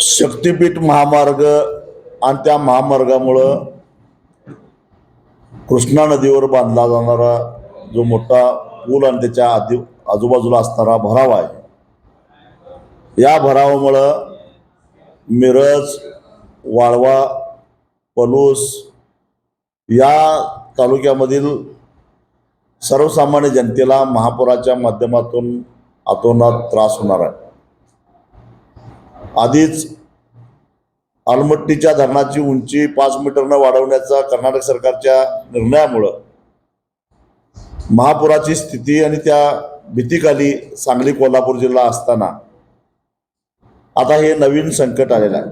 शक्तिपीठ महामार्ग आणि त्या महामार्गामुळं कृष्णा नदीवर बांधला जाणारा जो मोठा पूल आणि त्याच्या आधी आजूबाजूला असणारा भराव आहे. या भरावामुळं मिरज वाळवा पलूस या तालुक्यामधील सर्वसामान्य जनतेला महापुराच्या माध्यमातून अतोनात त्रास होणार आहे. आधीच आलमट्टीच्या धरणाची उंची पाच मीटरनं वाढवण्याचा कर्नाटक सरकारच्या निर्णयामुळं महापुराची स्थिती आणि त्या भीतीखाली सांगली कोल्हापूर जिल्हा असताना आता हे नवीन संकट आलेलं आहे.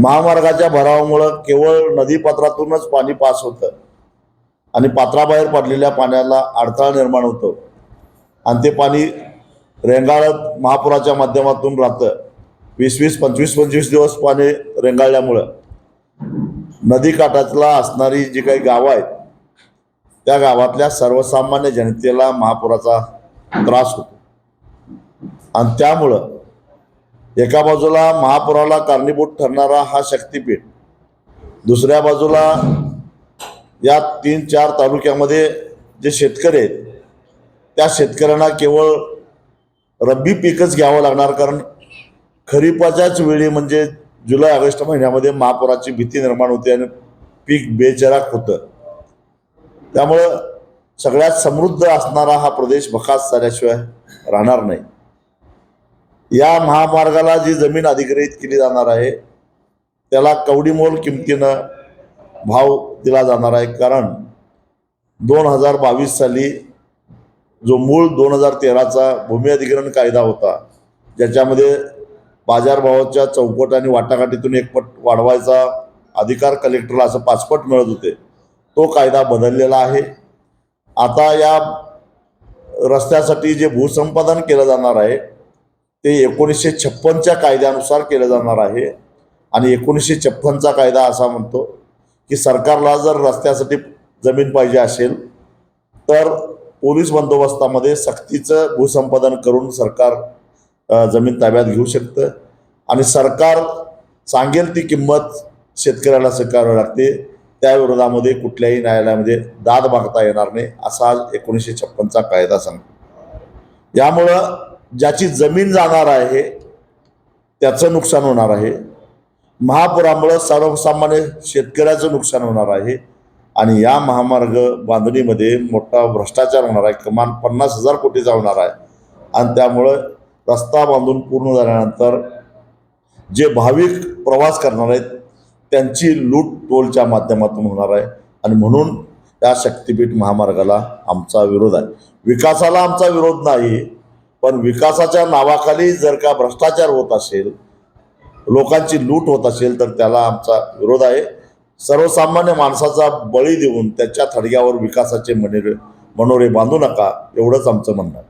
महामार्गाच्या भरावामुळं केवळ नदीपात्रातूनच पाणी पास होतं आणि पात्राबाहेर पडलेल्या पाण्याला अडथळा निर्माण होतो. आणि ते पाणी रेंगाळत महापुराच्या माध्यमातून राहतं वीस वीस पंचवीस पंचवीस दिवस पाणी रेंगाळल्यामुळं. नदीकाठातला असणारी जी काही गावं आहेत त्या गावातल्या सर्वसामान्य जनतेला महापुराचा त्रास होतो. आणि त्यामुळं एका बाजूला महापुराला कारणीभूत ठरणारा हा शक्तिपीठ दुसऱ्या बाजूला या तीन चार तालुक्यामध्ये जे शेतकरी आहेत त्या शेतकऱ्यांना केवळ रब्बी पीकच घ्यावं लागणार कारण खरीपाच्याच वेळी म्हणजे जुलै ऑगस्ट महिन्यामध्ये महापुराची भीती निर्माण होते आणि पीक बेचराक होतं. त्यामुळं सगळ्यात समृद्ध असणारा हा प्रदेश भकास झाल्याशिवाय राहणार नाही. या महामार्गाला जी जमीन अधिग्रहित केली जाणार आहे त्याला कवडीमोल किमतीनं भाव दिला जाणार आहे कारण दोन हजार बावीस साली जो मूळ दोन हजार तेराचा भूमी अधिग्रहण कायदा होता ज्याच्यामध्ये बाजारभावाच्या चौकट आणि वाटाघाटीतून एकपट वाढवायचा अधिकार कलेक्टरला असं पाचपट मिळत होते तो कायदा बदललेला आहे. आता या रस्त्यासाठी जे भूसंपादन केलं जाणार आहे ते एकोणीसशे छप्पनच्या कायद्यानुसार केलं जाणार आहे. आणि एकोणीसशे छप्पनचा कायदा असा म्हणतो की सरकारला जर रस्त्यासाठी जमीन पाहिजे असेल तर पोलीस बंदोबस्तामध्ये सक्तीचं भूसंपादन करून सरकार जमीन ताब्यात घेऊ शकतं. आणि सरकार सांगेल ती किंमत शेतकऱ्याला स्वीकारावी लागते. त्या विरोधामध्ये कुठल्याही न्यायालयामध्ये दाद मागता येणार नाही असा आज एकोणीसशे छप्पनचा कायदा सांगतो. यामुळं ज्याची जमीन जाणार आहे त्याचं नुकसान होणार आहे. महापुरामुळं सर्वसामान्य शेतकऱ्याचं नुकसान होणार आहे. आणि या महामार्ग बांधणीमध्ये मोठा भ्रष्टाचार होणार आहे. किमान पन्नास हजार कोटीचा होणार आहे. आणि त्यामुळं रस्ता बांधून पूर्ण झाल्यानंतर जे भाविक प्रवास करणार आहेत त्यांची लूट टोलच्या माध्यमातून होणार आहे. आणि म्हणून या शक्तिपीठ महामार्गाला आमचा विरोध आहे. विकासाला आमचा विरोध नाही पण विकासाच्या नावाखाली जर का भ्रष्टाचार होत असेल लोकांची लूट होत असेल तर त्याला आमचा विरोध आहे. सर्वसामान्य माणसाचा बळी देऊन त्याच्या थडग्यावर विकासाचे मनोरे मनोरे बांधू नका एवढंच आमचं म्हणणं.